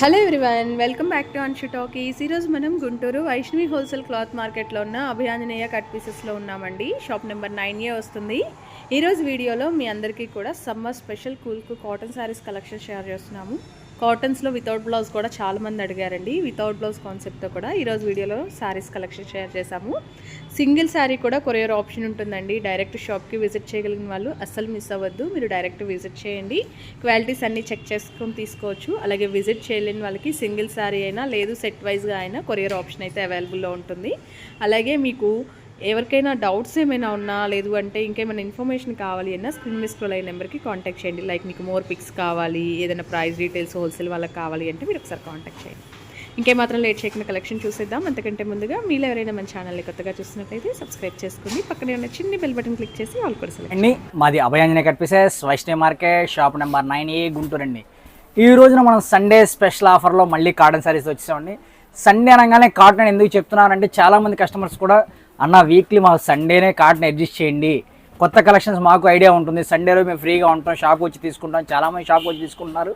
Hello everyone welcome back to Anshu talkies ఈరోజు మనం Guntur Vaishnavi wholesale cloth మార్కెట్లో ఉన్న అభియాంజనేయ కట్ పీసెస్లో ఉన్నామండి. షాప్ నెంబర్ నైన్ ఏ వస్తుంది. ఈరోజు వీడియోలో మీ అందరికీ కూడా సమ్మర్ స్పెషల్ కూల్కు కాటన్ శారీస్ కలెక్షన్ షేర్ చేస్తున్నాము. కాటన్స్లో వితౌట్ బ్లౌజ్ కూడా చాలా మంది అడిగారండి. వితౌట్ బ్లౌజ్ కాన్సెప్ట్తో కూడా ఈరోజు వీడియోలో శారీస్ కలెక్షన్ షేర్ చేశాము. సింగిల్ శారీ కూడా కొరియర్ ఆప్షన్ ఉంటుందండి. డైరెక్ట్ షాప్కి విజిట్ చేయగలిగిన వాళ్ళు అస్సలు మిస్ అవ్వద్దు. మీరు డైరెక్ట్ విజిట్ చేయండి. క్వాలిటీస్ అన్నీ చెక్ చేసుకొని తీసుకోవచ్చు. అలాగే విజిట్ చేయలేని వాళ్ళకి సింగిల్ శారీ అయినా లేదు సెట్ వైజ్గా అయినా కొరియర్ ఆప్షన్ అయితే అవైలబుల్లో ఉంటుంది. అలాగే మీకు ఎవరికైనా డౌట్స్ ఏమైనా ఉన్నా లేదు అంటే ఇంకేమైనా ఇన్ఫర్మేషన్ కావాలి అన్నా స్క్రీన్ మీద స్క్రోల్ అయిన నెంబర్కి కాంటాక్ట్ చేయండి. లైక్ మీకు మోర్ పిక్స్ కావాలి ఏదైనా ప్రైస్ డీటెయిల్స్ హోల్సేల్ వాళ్ళకి కావాలి అంటే మీరు ఒకసారి కాంటాక్ట్ చేయండి. ఇంకేమాత్రం లేట్ చేయకుండా కలెక్షన్ చూసేద్దాం. అంతకంటే ముందుగా మీరు ఎవరైనా మన ఛానల్ని కొత్తగా చూసినట్లయితే సబ్స్క్రైబ్ చేసుకుని పక్కనే ఉన్న చిన్న బెల్ బటన్ క్లిక్ చేసి ఆల్ కూడా అండి మాది Abhayanjane cut pieces Vaishnavi market shop number nine A Guntur అండి. ఈ రోజున మనం సండే స్పెషల్ ఆఫర్లో మళ్ళీ కాటన్ శారీస్ వచ్చేసామండి. సండే అనగానే కాటన్ ఎందుకు చెప్తున్నారంటే చాలామంది కస్టమర్స్ కూడా అన్న వీక్లీ మాకు సండేనే కాటన్ అడ్జస్ట్ చేయండి. కొత్త కలెక్షన్స్ మాకు ఐడియా ఉంటుంది. సండే రోజు మేము ఫ్రీగా ఉంటాం షాప్ వచ్చి తీసుకుంటాం. చాలా మంది షాప్ వచ్చి తీసుకుంటున్నారు.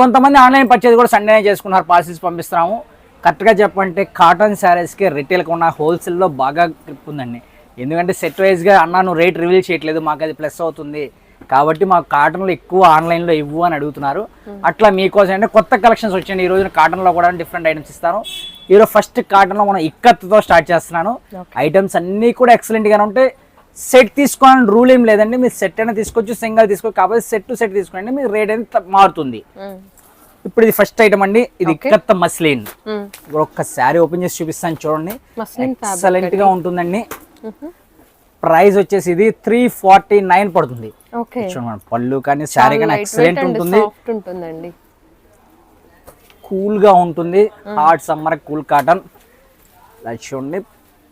కొంతమంది ఆన్లైన్ పర్చేజ్ కూడా సండేనే చేసుకున్నారు పార్సిల్స్ పంపిస్తున్నాము. కరెక్ట్గా చెప్పంటే కాటన్ శారీస్కి రిటైల్కి ఉన్న హోల్సేల్లో బాగా గ్రిప్ ఉందండి. ఎందుకంటే సెట్ వైజ్గా అన్న నువ్వు రేట్ రివీల్ చేయట్లేదు మాకు అది ప్లస్ అవుతుంది. కాబట్టి మాకు కాటన్లో ఎక్కువ ఆన్లైన్లో ఇవ్వు అని అడుగుతున్నారు. అట్లా మీకోసం అంటే కొత్త కలెక్షన్స్ వచ్చాయండి. ఈ రోజున కాటన్లో కూడా డిఫరెంట్ ఐటమ్స్ ఇస్తాను. ఈరోజు ఫస్ట్ కాటన్లో మనం ఇక్కత్తుతో స్టార్ట్ చేస్తున్నాను. ఐటమ్స్ అన్నీ కూడా ఎక్సలెంట్గానే ఉంటాయి. సెట్ తీసుకోవాలని రూల్ ఏం లేదండి. మీరు సెట్ అయినా తీసుకోవచ్చు సింగల్ తీసుకోవచ్చు. కాకపోతే సెట్ టు సెట్ తీసుకోండి. మీ రేట్ అనేది మారుతుంది. ఇప్పుడు ఇది ఫస్ట్ ఐటమ్ అండి. ఇది ఇక్కత్త మస్లిన్ ఇప్పుడు ఒక్క శారీ ఓపెన్ చేసి చూపిస్తాను చూడండి. ఎక్సలెంట్గా ఉంటుందండి. ప్రైస్ వచ్చేసి ఇది త్రీ ఫార్టీ నైన్ పడుతుంది. చూడండి పళ్ళు కానీ శారీ కానీ ఎక్సలెంట్ ఉంటుంది. ఉంటుందండి. కూల్గా ఉంటుంది హాట్ సమ్మర్ కూల్ కాటన్. చూడండి.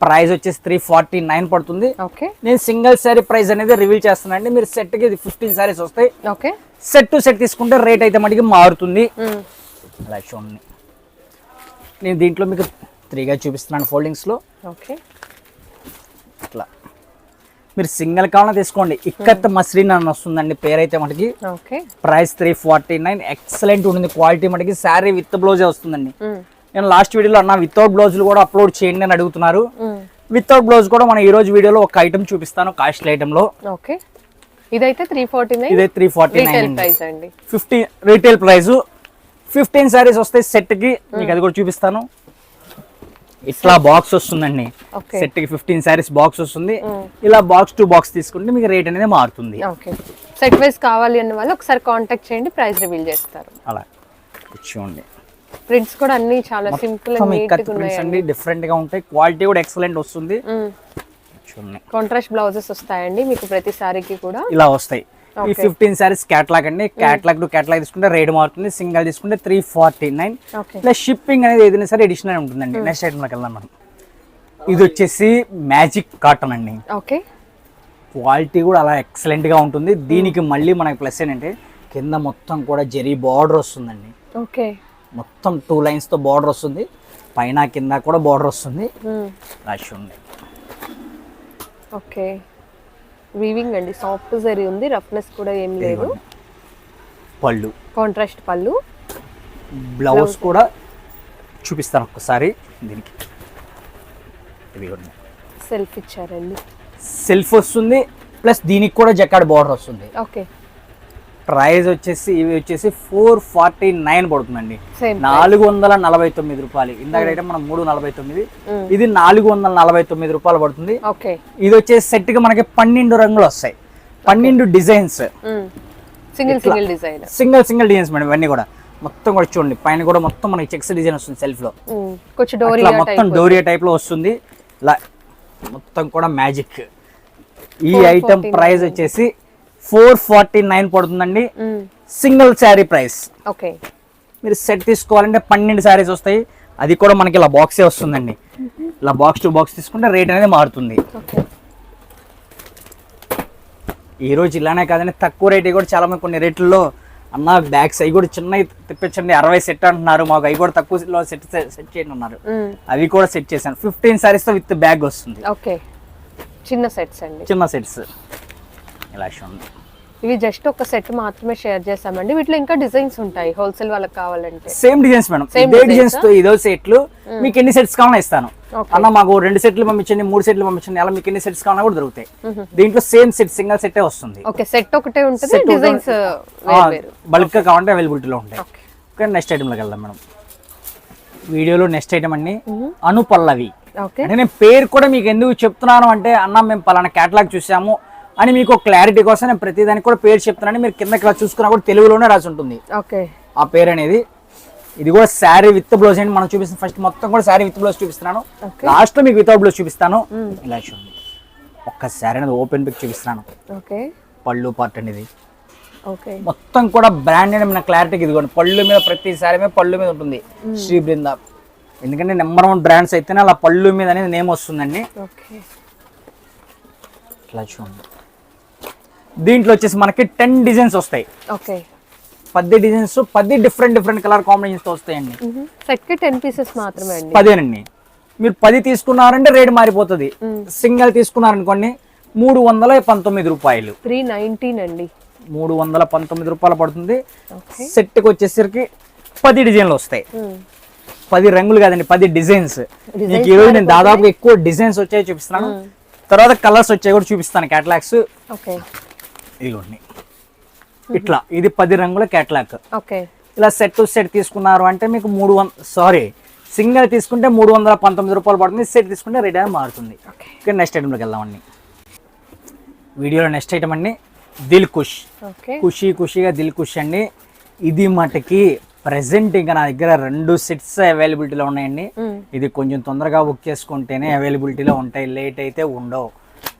ప్రైస్ వచ్చేసి త్రీ ఫార్టీ నైన్ పడుతుంది. ఓకే. నేను సింగిల్ శారీ ప్రైస్ అనేది రివీల్ చేస్తానండి మీరు set కి ఇది ఫిఫ్టీన్ శారీస్ వస్తాయి. ఓకే. సెట్ టు సెట్ తీసుకుంటే రేట్ అయితే మటుకి మారుతుంది. అలా చూడండి. నేను దీంట్లో మీకు త్రీగా చూపిస్తున్నాను ఫోల్డింగ్స్లో. ఓకే. మీరు సింగిల్ కావాలన్నా తీసుకోండి. ఇక్కత్ మస్లిన్ అని వస్తుందండి పేరైతే మనకి. Price three forty nine. Excellent ఉంటుంది. క్వాలిటీ మనకి శారీ విత్ బ్లౌజే వస్తుందండి. నేను లాస్ట్ వీడియోలో అన్న వితౌట్ బ్లౌజులు కూడా అప్లోడ్ చేయండి అని అడుగుతున్నారు. వితౌట్ బ్లౌజ్ కూడా మనం ఈ రోజు వీడియోలో ఒక ఐటమ్ చూపిస్తాను కాస్ట్లీ ఐటెంలో ఓకే. ఇదైతే త్రీ ఫార్టీ నైన్ ఇదే three forty nine fifteen retail price fifteen saris వస్తాయి సెట్కి మీకు అది కూడా చూపిస్తాను. ఇట్లా బాక్స్ వస్తుందండి. సెట్కి ఫిఫ్టీన్ శారీస్ బాక్స్ వస్తుంది. ఇలా బాక్స్ టు బాక్స్ తీసుకుంటే మీకు రేట్ అనేది మారుతుంది. ఓకే. సెట్ వైస్ కావాలి అన్న వాళ్ళు ఒకసారి కాంటాక్ట్ చేయండి ప్రైస్ రివీల్ చేస్తారు. అలా. చూడండి ప్రింట్స్ కూడా అన్ని చాలా సింపుల్ అండ్ డిఫరెంట్గా ఉంటాయి. క్వాలిటీ కూడా ఎక్సలెంట్ వస్తుంది. కాంట్రాస్ట్ బ్లౌజెస్ వస్తాయండి మీకు ప్రతి సారీకి కూడా. ఇలా వస్తాయి. ఈ ఫిఫ్టీన్ శారీస్ క్యాట్లాగ్ అండి. క్యాట్లాగ్ టు క్యాట్లాగ్ తీసుకుంటే రేట్ మారుతుంది. సింగిల్ తీసుకుంటే three forty nine plus shipping అనేది ఏదైనా సరే అడిషనల్ ఉంటుందండి. నెక్స్ట్ ఐటమ్లోకి వెళ్దాం మనం. ఇది వచ్చేసి మ్యాజిక్ కాటన్ అండి. ఓకే క్వాలిటీ కూడా అలా ఎక్సలెంట్గా ఉంటుంది. దీనికి మళ్ళీ మనకి ప్లస్ ఏంటంటే కింద మొత్తం కూడా జరీ బార్డర్ వస్తుందండి. ఓకే మొత్తం టూ లైన్స్తో బార్డర్ వస్తుంది. పైన కింద కూడా బార్డర్ వస్తుంది. రష్ ఉంది. ఓకే వీవింగ్ అండి. సాఫ్ట్ జరీ ఉంది రఫ్నెస్ కూడా ఏం లేదు. పళ్ళు. కాంట్రాస్ట్ పళ్ళు. బ్లౌజ్ కూడా చూపిస్తాను ఒక్కసారి దీనికి. సెల్ఫ్ ఇచ్చారండి. సెల్ఫ్ వస్తుంది ప్లస్ దీనికి కూడా జకాడ్ బార్డర్ వస్తుంది. ఓకే ప్రైస్ వచ్చేసి ఇవి వచ్చేసి ఫోర్ ఫార్టీ నైన్ పడుతుందండి. నాలుగు వందల నలభై తొమ్మిది రూపాయలు. ఇందాక అయితే మనం మూడు నలభై తొమ్మిది. ఇది నాలుగు వందల నలభై తొమ్మిది రూపాయలు పడుతుంది. ఇది వచ్చేసి సెట్కి మనకి పన్నెండు రంగులు వస్తాయి. పన్నెండు designs. Single single design single single designs madam ఇవన్నీ కూడా. మొత్తం కూడా చూడండి పైన కూడా మొత్తం మనకి చెక్స్ డిజైన్ వస్తుంది సెల్ఫ్లో డోరియా మొత్తం డోరియా టైప్లో వస్తుంది. ఇలా మొత్తం కూడా మ్యాజిక్. ఈ ఐటమ్ ప్రైస్ వచ్చేసి ఫోర్ ఫార్టీ నైన్ పడుతుందండి. Single sari price. ఓకే. మీరు సెట్ తీసుకోవాలంటే పన్నెండు శారీస్ వస్తాయి. అది కూడా మనకి ఇలా బాక్సే వస్తుందండి. ఇలా బాక్స్ టు బాక్స్ తీసుకుంటే రేట్ అనేది మారుతుంది. ఈ రోజు ఇలానే కాదండి తక్కువ రేట్ కూడా చాలా మంది కొన్ని రేట్లలో అన్న బ్యాగ్స్ అవి కూడా చిన్నవి తెప్పించండి అరవై సెట్ అంటున్నారు మాకు అవి కూడా తక్కువలో సెట్ సెట్ చేయండి అన్నారు. అవి కూడా సెట్ చేశాను. ఫిఫ్టీన్తో విత్ బ్యాగ్ వస్తుంది. ఓకే. చిన్న సెట్స్ అండి. చిన్న సెట్స్. ఇలా ఉంది ఇవి జస్ట్ ఒక సెట్ మాత్రమే షేర్ చేసామండి వీటిలో ఇంకా డిజైన్స్ ఉంటాయి. హోల్సేల్ వాళ్ళకి కావాలంటే. సేమ్ డిజైన్స్ మేడం ఇదే డిజైన్స్తో ఇదో సెట్లు మీకు ఎన్ని సెట్స్ కావాలన్నా ఇస్తాను. అన్న మాకు రెండు సెట్లు పంపించండి మూడు సెట్లు పంపించండి అలా మీకు ఎన్ని సెట్స్ కావాలన్నా కూడా దొరుకుతాయి. దీంట్లో సేమ్ సెట్ సింగల్ సెట్టే వస్తుంది. ఓకే సెట్ ఒకటే ఉంటుంది డిజైన్స్ బల్క్గా కావాలంటే అవైలబిలిటీలో ఉంటాయి. ఓకే నెక్స్ట్ ఐటెంలోకి వెళ్దాం మేడం వీడియోలో నెక్స్ట్ ఐటమ్ అండి. అనుపల్లవి. ఓకే అంటే నేను పేరు కూడా మీకు ఎందుకు చెప్తున్నాను అంటే అన్న మేము పలానా క్యాటలాగ్ చూసాము. అని మీకు క్లారిటీ కోసం నేను ప్రతిదానికి కూడా పేరు చెప్తున్నాను. మీరు కింద ఇలా చూసుకున్నా కూడా తెలుగులోనే రాసి ఉంటుంది. ఓకే. ఆ పేరు అనేది. ఇది కూడా శారీ విత్ బ్లౌజ్ అండి. మనం చూపిస్తాం ఫస్ట్ మొత్తం కూడా శారీ విత్ బ్లౌజ్ చూపిస్తున్నాను. లాస్ట్లో మీకు వితౌట్ బ్లౌజ్ చూపిస్తాను. ఇలా చూడండి. ఒక్క శారీ అనేది ఓపెన్ పిక్ చూపిస్తున్నాను. ఓకే. పళ్ళు పార్ట్ అనేది. ఓకే. మొత్తం కూడా బ్రాండెడ్ మన క్లారిటీకి ఇదిగోండి. పళ్ళు మీద ప్రతి శారీ మీద పళ్ళు మీద ఉంటుంది. శ్రీ బృంద ఎందుకంటే నెంబర్ వన్ బ్రాండ్స్ అయితేనే అలా పళ్ళు మీద అనేది నేమ్ వస్తుందండి. ఓకే. ఇట్లా చూడండి. దీంట్లో వచ్చేసి మనకి టెన్ డిజైన్స్ వస్తాయి. ఓకే. పది డిజైన్స్ పది డిఫరెంట్ డిఫరెంట్ కలర్ కాంబినేషన్స్ వస్తాయండి. సెట్కి టెన్ పీసెస్ మాత్రమే అండి. పదేనండి. మీరు పది తీసుకున్నారంటే రేట్ మారిపోతుంది. సింగిల్ తీసుకున్నారనుకోండి మూడు వందల పంతొమ్మిది రూపాయలు. త్రీ నైన్టీన్ అండి. మూడు వందల పంతొమ్మిది రూపాయలు పడుతుంది. సెట్కి వచ్చేసరికి పది డిజైన్లు వస్తాయి. పది రంగులు కాదండి పది డిజైన్స్. మీకు ఈరోజు నేను దాదాపు ఎక్కువ డిజైన్స్ వచ్చాయి చూపిస్తున్నాను. తర్వాత కలర్స్ వచ్చాయి కూడా చూపిస్తాను క్యాటలాగ్స్. ఓకే ఇదిగోండి ఇట్లా ఇది పది రంగుల క్యాటలాగ్ ఓకే. ఇలా సెట్ టు సెట్ తీసుకున్నారు అంటే మీకు మూడు వంద సారీ సింగిల్ తీసుకుంటే మూడు వందల పంతొమ్మిది రూపాయలు పడుతుంది సెట్ తీసుకుంటే రేట్ అనేది మారుతుంది. ఓకే. నెక్స్ట్ ఐటెంలోకి వెళ్దామండి వీడియోలో నెక్స్ట్ ఐటమ్ అండి దిల్ కుష్ ఖుషి ఖుషిగా దిల్ కుష్ అండి. ఇది మటుకి ప్రజెంట్ ఇంకా నా దగ్గర రెండు సెట్స్ అవైలబిలిటీలో ఉన్నాయండి. ఇది కొంచెం తొందరగా బుక్ చేసుకుంటేనే అవైలబిలిటీలో ఉంటాయి లేట్ అయితే ఉండవు.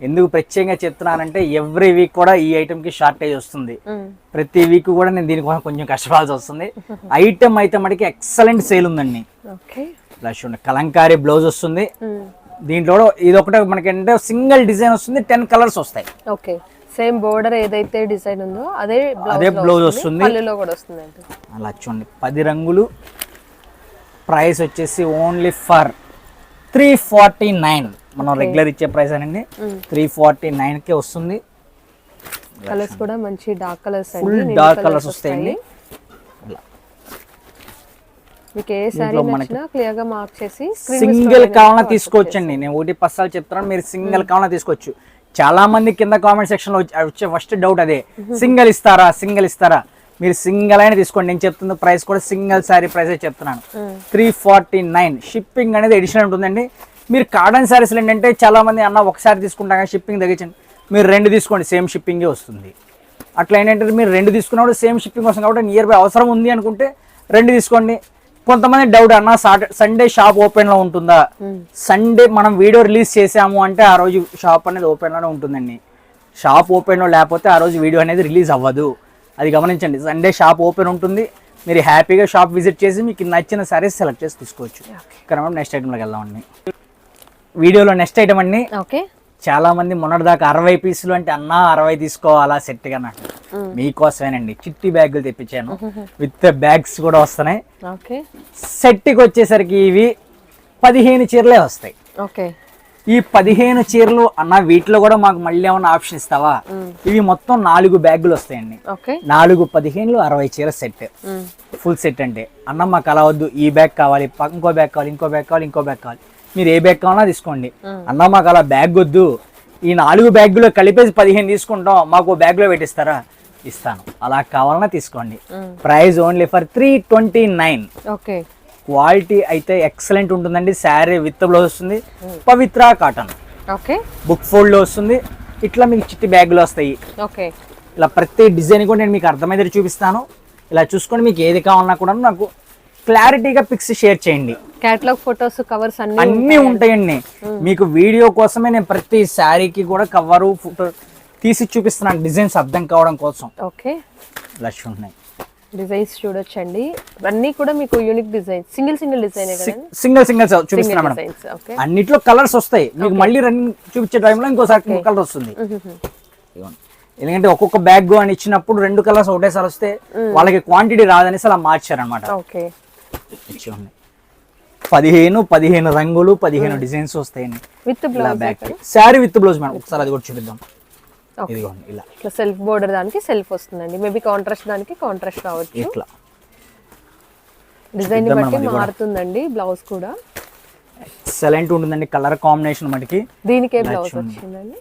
ఎందుకు ప్రత్యేకంగా చెప్తున్నానంటే ఎవ్రీ వీక్ కూడా ఈ ఐటెంకి షార్టేజ్ వస్తుంది. ప్రతి వీక్ కూడా నేను దీనికోసం కొంచెం కష్టపడాల్సి వస్తుంది. ఐటమ్ అయితే మటుకి ఎక్సలెంట్ సేల్ ఉందండి. చూడండి కలంకారీ బ్లౌజ్ వస్తుంది. దీంట్లో ఇది ఒకటే మనకి ఏంటంటే సింగిల్ డిజైన్ వస్తుంది టెన్ కలర్స్ వస్తాయి. ఓకే సేమ్ బోర్డర్ ఏదైతే డిజైన్ ఉందో అదే అదే బ్లౌజ్ వస్తుంది కూడా వస్తుంది అలా చూడండి పది రంగులు. ప్రైస్ వచ్చేసి only for three forty nine మనం రెగ్యులర్ ఇచ్చే ప్రైస్ అనండి త్రీ ఫార్టీ నైన్కే వస్తుంది. కలర్స్ కూడా మంచి డార్క్ కలర్స్ ఫుల్ అండి డార్క్ కలర్స్ వస్తాయండి. ఇలా మీకు ఏ సారీ నచ్చినా క్లియర్గా మార్క్ చేసి screen మీద సింగిల్ కావాలన్నా తీసుకోవచ్చండి. నేను ఒకటి పస్తాలు చెప్తున్నాను మీరు సింగిల్ కావాలన్నా తీసుకోవచ్చు. చాలా మంది కింద కామెంట్ సెక్షన్లో వచ్చి- వచ్చే ఫస్ట్ డౌట్ అదే. సింగిల్ ఇస్తారా? సింగిల్ ఇస్తారా? మీరు సింగిల్ అయినా తీసుకోండి. నేను చెప్తున్న ప్రైస్ కూడా సింగిల్ శారీ ప్రైస్ చెప్తున్నాను. త్రీ ఫార్టీ నైన్ షిప్పింగ్ అనేది ఎడిషనల్ ఉంటుందండి. మీరు కాటన్ శారీస్ ఏంటంటే చాలా మంది అన్న ఒకసారి తీసుకుంటాగా షిప్పింగ్ తగ్గించండి. మీరు రెండు తీసుకోండి సేమ్ షిప్పింగే వస్తుంది. అట్లా ఏంటంటే మీరు రెండు తీసుకున్నప్పుడు సేమ్ షిప్పింగ్ వస్తుంది కాబట్టి నియర్ బై అవసరం ఉంది అనుకుంటే రెండు తీసుకోండి. కొంతమంది డౌట్ అన్న సండే షాప్ ఓపెన్లో ఉంటుందా? సండే మనం వీడియో రిలీజ్ చేసాము అంటే ఆ రోజు షాప్ అనేది ఓపెన్లోనే ఉంటుందండి. షాప్ ఓపెన్లో లేకపోతే ఆ రోజు వీడియో అనేది రిలీజ్ అవ్వదు. అది గమనించండి సండే షాప్ ఓపెన్ ఉంటుంది. మీరు హ్యాపీగా షాప్ విజిట్ చేసి మీకు నచ్చిన సారీస్ సెలెక్ట్ చేసి తీసుకోవచ్చు. మనం నెక్స్ట్ ఐటెంలోకి వెళ్దామండి. వీడియోలో నెక్స్ట్ ఐటమ్ అండి. ఓకే. చాలా మంది మొన్నటిదాకా అరవై పీసులు అంటే అన్నా అరవై తీసుకోవాలా? సెట్గా నాకు మీకోసమేనండి. చిట్టి బ్యాగులు తెప్పించాను. విత్ బ్యాగ్స్ కూడా వస్తున్నాయి. సెట్కి వచ్చేసరికి ఇవి పదిహేను చీరలే వస్తాయి. ఓకే. ఈ పదిహేను చీరలు అన్న వీటిలో కూడా మాకు మళ్ళీ ఏమైనా ఆప్షన్ ఇస్తావా? ఇవి మొత్తం నాలుగు బ్యాగులు వస్తాయండి. నాలుగు పదిహేనులు అరవై చీర సెట్. ఫుల్ సెట్ అంటే అన్న మాకు అలా వద్దు. ఈ బ్యాగ్ కావాలి ఇంకో బ్యాగ్ కావాలి ఇంకో బ్యాగ్ కావాలి ఇంకో బ్యాగ్ కావాలి. మీరు ఏ బ్యాగ్ కావాలన్నా తీసుకోండి. అన్న మాకు అలా బ్యాగ్ వద్దు. ఈ నాలుగు బ్యాగులో కలిపేసి పదిహేను తీసుకుంటాం మాకు బ్యాగ్లో పెట్టిస్తారా? ఇస్తాను. అలా కావాలన్నా తీసుకోండి. Price only for three twenty nine okay. Quality అయితే ఎక్సలెంట్ ఉంటుందండి. శారీ విత్ బ్లౌజ్ వస్తుంది. Pavitra cotton okay. బుక్ ఫోల్డ్లో వస్తుంది. ఇట్లా మీకు చిట్టి బ్యాగులు వస్తాయి. ఓకే. ఇలా ప్రతి డిజైన్ కూడా నేను మీకు అర్థమైతే చూపిస్తాను. ఇలా చూసుకొని మీకు ఏది కావాలన్నా కూడా నాకు క్లారిటీగా పిక్స్ షేర్ చేయండి. కేటలాగ్ ఫొటోస్ కవర్స్ అన్ని అన్నీ ఉంటాయండి. మీకు వీడియో కోసమే నేను ప్రతి శారీకి కూడా కవరు ఫోటో తీసి చూపిస్తున్నాను. డిజైన్స్ అర్థం కావడం కోసం. ఓకే. ఇలా ఉన్నాయి. డిజైన్స్ చూడొచ్చండి. అన్నీ కూడా మీకు unique design single single design single single చూపిస్తున్నా మేడం. అన్నిట్లో కలర్స్ వస్తాయి. మీకు మళ్ళీ రన్నింగ్ చూపించే టైంలో ఇంకోసారి కలర్ వస్తుంది. ఎందుకంటే ఒక్కొక్క బ్యాగ్ అని ఇచ్చినప్పుడు రెండు కలర్స్ ఒకటేసారి వస్తే వాళ్ళకి క్వాంటిటీ రాదనేసి అలా మార్చారనమాట ఓకే. ఇచ్చి పదిహేను పదిహేను రంగులు పదిహేను డిజైన్స్ వస్తాయండి. With blouse bag saree with blouse madam ఒకసారి అది కూడా చూపిద్దాం. ఇదిగోండి ఇలా. ఇట్లా సెల్ఫ్ బోర్డర్ దానికి సెల్ఫ్ వస్తుందండి. మేబీ కాంట్రాస్ట్ దానికి కాంట్రాస్ట్ రావచ్చు ఇట్లా. డిజైన్ బట్టి. మారుతుందండి బ్లౌజ్ కూడా. ఎక్సలెంట్ ఉంటుందండి కలర్ కాంబినేషన్ మనకి దీనికే బ్లౌజ్. వచ్చిందండి.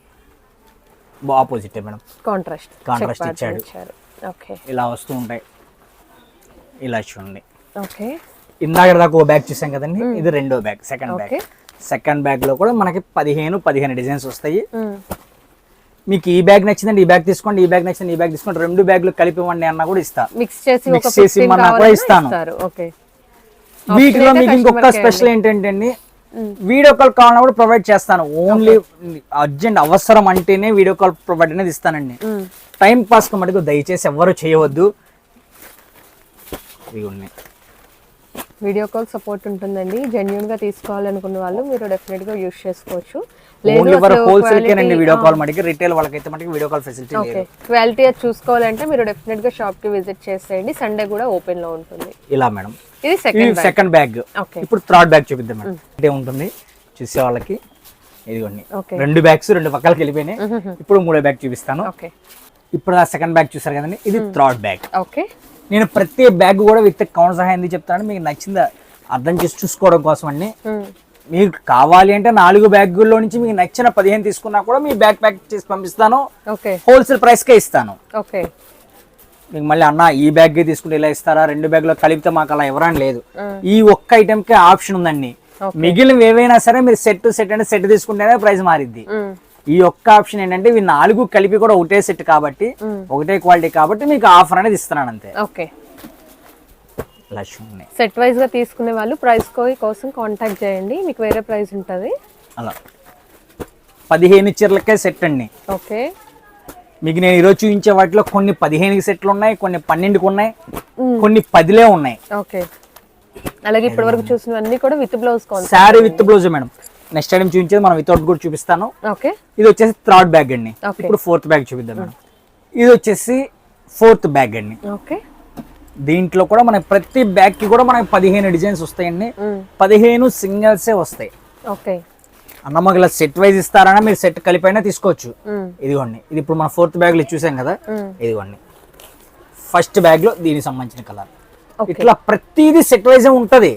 Opposite madam contrast Contrast. ఇచ్చాడు. ఓకే ఇలా వస్తూ ఉంటాయి. ఇలా చూడండి. ఓకే ఇందాక దాకా ఓ బ్యాగ్ చూసాం కదండి? ఇది రెండో బ్యాగ్ సెకండ్ బ్యాగ్. సెకండ్ బ్యాగ్లో కూడా మనకి పదిహేను పదిహేను డిజైన్స్ వస్తాయి. మీకు ఈ బ్యాగ్ నచ్చిందండి ఈ బ్యాగ్ తీసుకోండి ఈ బ్యాగ్ నచ్చింది ఈ బ్యాగ్ తీసుకోండి. రెండు బ్యాగ్లు కలిపి ఇవ్వండి అన్న కూడా ఇస్తా. మిక్స్ చేసి ఒక చేసి 15 ఇమ్మన్నా కూడా ఇస్తాను. వీటిలో మీకు ఇంకొక స్పెషల్ ఏంటంటే అండి. వీడియో కాల్ కావాలన్నా కూడా ప్రొవైడ్ చేస్తాను. ఓన్లీ అర్జెంట్ అవసరం అంటేనే వీడియో కాల్ ప్రొవైడ్ అనేది ఇస్తానండి. టైం పాస్ మటుకు దయచేసి ఎవ్వరు చేయవద్దు. ఇవి ఉన్నాయి. వీడియో కాల్ సపోర్ట్ ఉంటుందండి. జెన్యున్గా తీసుకోవాలనుకున్న వాళ్ళు మీరు డెఫినెట్గా యూస్ చేసుకోవచ్చు. వీడియో కాల్ మనకి రిటైల్ వాళ్ళకైతే మనకి వీడియో కాల్ ఫెసిలిటీ ఓకే లేదు. క్వాలిటీ అది చూసుకోవాలంటే మీరు డెఫినెట్గా షాప్కి విజిట్ చేసేయండి. సండే కూడా ఓపెన్లో ఉంటుంది. ఇలా మేడం. ఇది సెకండ్ సెకండ్ బ్యాగ్ ఓకే ఇప్పుడు థర్డ్ బ్యాగ్ చూపిద్దాం మేడం. ఇదే ఉంటుంది. చూసే వాళ్ళకి. ఇదిగోండి. రెండు బ్యాగ్స్ రెండు పక్కలకి వెళ్ళిపోయినాయి. ఇప్పుడు మూడో బ్యాగ్ చూపిస్తాను. ఓకే ఇప్పుడు ఆ సెకండ్ బ్యాగ్ చూసారు కదండి. ఇది థర్డ్ బ్యాగ్ ఓకే నేను ప్రతి బ్యాగ్ కూడా విత్ కౌంట్ సహాయం ఎందుకు చెప్తాను మీకు నచ్చిందా అర్థం చేసి చూసుకోవడం కోసం అండి. మీకు కావాలి అంటే నాలుగు బ్యాగుల్లో నుంచి మీకు నచ్చిన పదిహేను తీసుకున్నా కూడా మీ బ్యాగ్ ప్యాక్ చేసి పంపిస్తాను. హోల్సేల్ ప్రైస్కే ఇస్తాను. ఓకే. మీకు మళ్ళీ అన్న ఈ బ్యాగ్ తీసుకుంటే ఇలా ఇస్తారా? రెండు బ్యాగ్లో కలిపితే మాకు అలా ఎవరని లేదు. ఈ ఒక్క ఐటెంకే ఆప్షన్ ఉందండి. మిగిలిన ఏవైనా సరే మీరు సెట్ సెట్ అంటే సెట్ తీసుకుంటేనే ప్రైస్ మారిద్ది. ఈ ఒక్క ఆప్షన్ ఏంటంటే ఇవి నాలుగు కలిపి కూడా ఒకటే సెట్ కాబట్టి ఒకటే క్వాలిటీ కాబట్టి మీకు ఆఫర్ అనేది ఇస్తున్నాను అంతే. ఓకే. సెట్ వైజ్గా తీసుకునే వాళ్ళు ప్రైస్ కోసం కాంటాక్ట్ చేయండి మీకు వేరే ప్రైస్ ఉంటుంది. అలా. పదిహేను చీరలకే సెట్ అండి. ఓకే. మీకు నేను ఈరోజు చూపించే వాటిలో కొన్ని పదిహేను సెట్లు ఉన్నాయి కొన్ని పన్నెండుకి ఉన్నాయి కొన్ని పదిలే ఉన్నాయి. ఓకే. అలాగే ఇప్పటి వరకు చూసినవన్నీ కూడా with blouse sari with blouse madam. Next time చూపించేది మనం వితౌట్ కూడా చూపిస్తాను. ఓకే ఇది వచ్చేసి థర్డ్ బ్యాగ్ అండి. ఇప్పుడు ఫోర్త్ బ్యాగ్ చూపిద్దాం మేడం ఇది వచ్చేసి ఫోర్త్ బ్యాగ్ అండి. ఓకే దీంట్లో కూడా మనకి ప్రతి బ్యాగ్కి కూడా మనకి పదిహేను డిజైన్స్ వస్తాయండి. పదిహేను సింగిల్సే వస్తాయి. ఓకే అన్న మాకు ఇలా సెట్ వైజ్ ఇస్తారన్నా మీరు సెట్ కలిపైనా తీసుకోవచ్చు. ఇదిగోండి. ఇది ఇప్పుడు మన ఫోర్త్ బ్యాగ్లో చూసాం కదా. ఇదిగోండి. ఫస్ట్ బ్యాగ్లో దీనికి సంబంధించిన కలర్ ఇట్లా ప్రతిదీ సెట్ వైజ్ ఉంటది.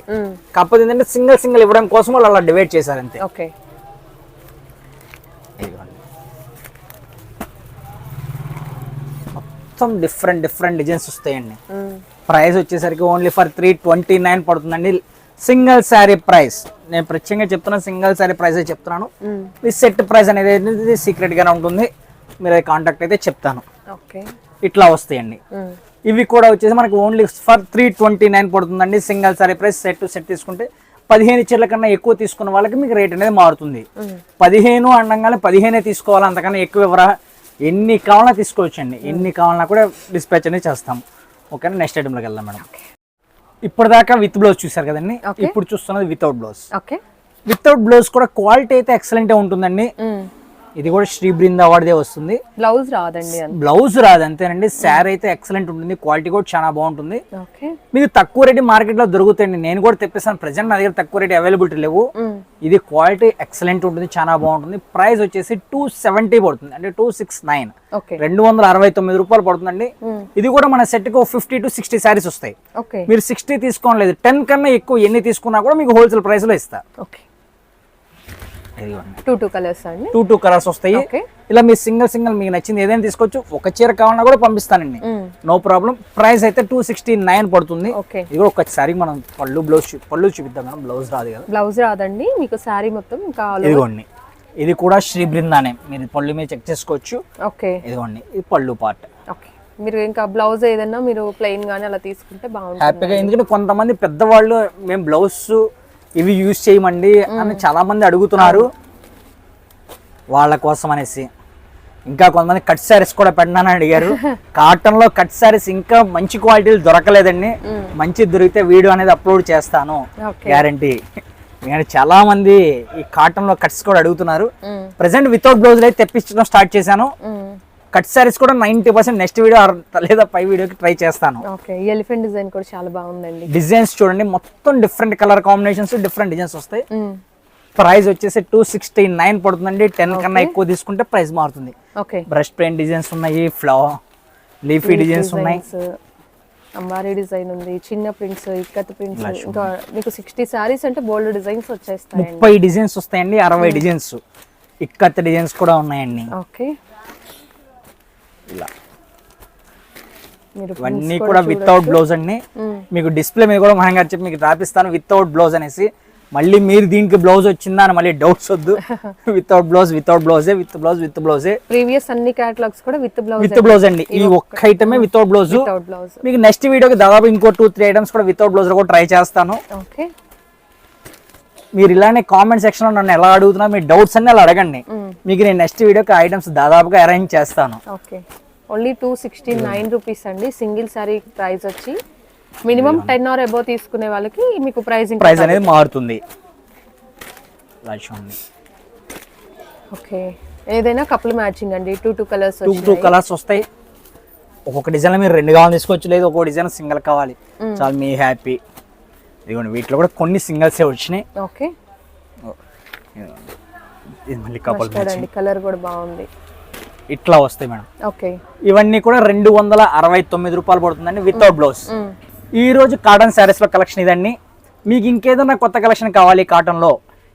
కాకపోతే ఏంటంటే సింగిల్ సింగిల్ ఇవ్వడం కోసం వాళ్ళు అలా డివైడ్ చేశారు అంతే ఓకే మొత్తం డిఫరెంట్ డిఫరెంట్ డిజైన్స్ వస్తాయండి. ప్రైస్ వచ్చేసరికి only for three twenty nine పడుతుందండి. Single sari price. నేను ప్రత్యేకంగా చెప్తున్నా సింగిల్ శారీ ప్రైస్ చెప్తున్నాను. ఈ సెట్ ప్రైస్ అనేది సీక్రెట్ గానే ఉంటుంది. మీరు కాంటాక్ట్ అయితే చెప్తాను. ఓకే ఇట్లా వస్తాయండి. ఇవి కూడా వచ్చేసి మనకి only for three twenty nine పడుతుందండి. Single sari price set set తీసుకుంటే పదిహేను చీరల కన్నా ఎక్కువ తీసుకున్న వాళ్ళకి మీకు రేట్ అనేది మారుతుంది. పదిహేను అనగానే పదిహేనే తీసుకోవాలి అంతకన్నా ఎక్కువ ఎవరా? ఎన్ని కావాలన్నా తీసుకోవచ్చండి. ఎన్ని కావాలన్నా కూడా డిస్పాచ్ అనేది చేస్తాం ఓకేనా నెక్స్ట్ ఐటెంలోకి వెళ్దాం మేడం. ఇప్పటిదాకా విత్ బ్లౌజ్ చూసారు కదండి. ఇప్పుడు చూస్తున్నది without blouse okay without blouse కూడా క్వాలిటీ అయితే ఎక్సలెంట్ ఉంటుందండి. ఇది కూడా శ్రీ బృంద వాడిదే వస్తుంది. బ్లౌజ్ రాదండి బ్లౌజ్ రాదు అంతేనండి. శారీ అయితే ఎక్సలెంట్ ఉంటుంది. క్వాలిటీ కూడా చాలా బాగుంటుంది. మీకు తక్కువ రేటు మార్కెట్లో దొరుకుతాయండి. నేను కూడా తెప్పిస్తాను. ప్రజెంట్ నా దగ్గర తక్కువ రేటు అవైలబిలిటీ లేవు. ఇది క్వాలిటీ ఎక్సలెంట్ ఉంటుంది. చాలా బాగుంటుంది. ప్రైస్ వచ్చేసి టూ సెవెంటీ పడుతుంది. అంటే టూ సిక్స్ నైన్ రెండు వందల అరవై తొమ్మిది రూపాయలు పడుతుందండి. ఇది కూడా మన సెట్కి ఫిఫ్టీ టు సిక్స్టీ శారీస్ వస్తాయి. మీరు సిక్స్టీ తీసుకోలేదు టెన్ కన్నా ఎక్కువ ఎన్ని తీసుకున్నా కూడా మీకు హోల్సేల్ ప్రైస్లో ఇస్తా. ఓకే. టూ టూ కలర్స్ అండి. టూ టూ కలర్స్ వస్తాయి. ఓకే ఇలా మీరు సింగిల్ సింగిల్ మీకు నచ్చింది ఏదైనా తీసుకోవచ్చు. ఒక చీర కావాలన్నా కూడా పంపిస్తానండి. నో ప్రాబ్లం ప్రైస్ అయితే టూ సిక్స్టీ నైన్ పడుతుంది ఇది కూడా ఒకసారి మనం పళ్ళు బ్లౌజ్ పళ్ళు చూపిద్దాం మనం బ్లౌజ్ రాదు కదా. బ్లౌజ్ రాదండి. మీకు శారీ మొత్తం. ఇదిగోండి. ఇది కూడా శ్రీ బృందానే. మీరు పళ్ళు మీద చెక్ చేసుకోవచ్చు. ఓకే ఇదిగోండి. ఇది పళ్ళు పార్ట్ ఓకే మీరు ఇంకా బ్లౌజ్ ఏదైనా మీరు ప్లెయిన్ గానీ అలా తీసుకుంటే బాగుంటుంది హ్యాపీగా ఎందుకంటే కొంతమంది పెద్దవాళ్ళు మేము బ్లౌజ్ ఇవి యూజ్ చేయమండి అని చాలా మంది అడుగుతున్నారు. వాళ్ళ కోసం అనేసి. ఇంకా కొంతమంది కట్ శారీస్ కూడా పెట్టినానని అడిగారు. కాటన్లో కట్ శారీస్ ఇంకా మంచి క్వాలిటీలు దొరకలేదండి. మంచి దొరికితే వీడియో అనేది అప్లోడ్ చేస్తాను. గ్యారంటీ. చాలా మంది ఈ కాటన్లో కట్స్ కూడా అడుగుతున్నారు. ప్రెసెంట్ వితౌట్ బ్లౌజ్ అయితే తెప్పించడం స్టార్ట్ చేశాను. కట్ శారీస్ కూడా నైన్టీ పర్సెంట్ నెక్స్ట్ వీడియో లేదా పై వీడియోకి ట్రై చేస్తాను. ఓకే ఎలిఫెంట్ డిజైన్ కూడా చాలా బాగుందండి. డిజైన్స్ చూడండి మొత్తం different colour combinations different designs వస్తాయి. ప్రైస్ వచ్చేసి టూ సిక్స్టీ నైన్ పడుతుందండి టెన్ కన్నా ఎక్కువ తీసుకుంటే ప్రైస్ మారుతుంది. ఓకే బ్రష్ పెయింట్ డిజైన్స్ ఉన్నాయి ఫ్లవర్ లీఫీ డిజైన్స్ ఉన్నాయి. అంబారీ డిజైన్ ఉంది చిన్న ప్రింట్స్ ఇక్కత్ ప్రింట్స్ ఇంకా మీకు సిక్స్టీ సారీస్ అంటే బోల్డ్ డిజైన్స్ వచ్చేస్తాయండి. ముప్పై డిజైన్స్ వస్తాయండి అరవై డిజైన్స్ ఇక్కత్ డిజైన్స్ కూడా ఉన్నాయండి. ఓకే ఇలా. ఇవన్నీ కూడా వితౌట్ బ్లౌజ్ అండి. మీకు డిస్ప్లే మీద కూడా మహంగా చెప్పి మీకు రాపిస్తాను వితౌట్ బ్లౌజ్ అనేసి. మళ్ళీ మీరు దీనికి బ్లౌజ్ వచ్చిందా అని మళ్ళీ డౌట్స్ వద్దు. వితౌట్ బ్లౌజ్ వితౌట్ బ్లౌజే విత్ బ్లౌజ్ విత్ బ్లౌజే ప్రీవియస్ అన్ని క్యాటలాగ్స్ కూడా విత్ బ్లౌజ్ విత్ బ్లౌజ్ అండి. ఈ ఒక్క ఐటమే వితౌట్ బ్లౌజ్ వితౌట్ బ్లౌజ్ మీకు నెక్స్ట్ వీడియోకి దాదాపు ఇంకో టూ త్రీ ఐటమ్స్ కూడా వితౌట్ బ్లౌజ్ కూడా ట్రై చేస్తాను. ఓకే మీరు ఇలానే కామెంట్ సెక్షన్లో నన్ను ఎలా అడుగుతున్నా మీ డౌట్స్ అన్ని అలా అడగండి. మీకు నేను నెక్స్ట్ వీడియోకి ఐటమ్స్ దాదాపుగా అరేంజ్ చేస్తాను. Okay. Only two sixty nine rupees అండి. సింగిల్ సారీ ప్రైస్ వచ్చి మినిమం టెన్ ఆర్ అబౌవ్ తీసుకునే వాళ్ళకి మీకు ప్రైస్ ప్రైస్ అనేది మారుతుంది. ఓకే. ఏదైనా కపుల్ మ్యాచింగ్ అండి. Two two colours two two colours వస్తాయి. ఒక్కొక్క డిజైన్ మీరు రెండు కావాలి తీసుకోవచ్చు లేదు ఒక్కొక్క డిజైన్ సింగిల్ కావాలి. చాలా మీ హ్యాపీ ఇదిగోండి వీటిలో కూడా కొన్ని సింగిల్సే వచ్చినాయి. ఓకే. ఇది మళ్ళీ కపుల్ కలర్ కూడా బాగుంది. ఇట్లా వస్తాయి మేడం. ఓకే. ఇవన్నీ కూడా రెండు వందల అరవై తొమ్మిది రూపాయలు పడుతుందండి వితౌట్ బ్లౌజ్. ఈ రోజు కాటన్ శారీస్లో కలెక్షన్ ఇదండి. మీకు ఇంకేదైనా కొత్త కలెక్షన్ కావాలి కాటన్లో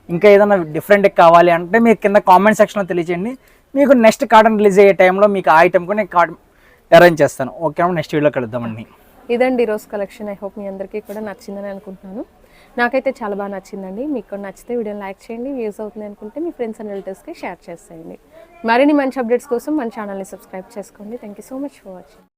ఇంకా ఏదైనా డిఫరెంట్ కావాలి అంటే మీరు కింద కామెంట్ సెక్షన్లో తెలియచేయండి మీకు నెక్స్ట్ కాటన్ రిలీజ్ అయ్యే టైంలో మీకు ఆ ఐటమ్ కూడా నేను కాటన్ అరేంజ్ చేస్తాను. ఓకే నెక్స్ట్ వీడియోలో కలుద్దామండి. ఇదండి ఈరోజు కలెక్షన్. ఐ హోప్ మీ అందరికీ కూడా నచ్చిందని అనుకుంటున్నాను. నాకైతే చాలా బాగా నచ్చిందండి. మీకు కూడా నచ్చితే వీడియోని లైక్ చేయండి. వ్యూస్ అవుతుంది అనుకుంటే మీ ఫ్రెండ్స్ అండ్ రిలేటివ్స్కి షేర్ చేసేయండి. మరిన్ని మంచి అప్డేట్స్ కోసం మన ఛానల్ని సబ్స్క్రైబ్ చేసుకోండి. Thank you so much for watching.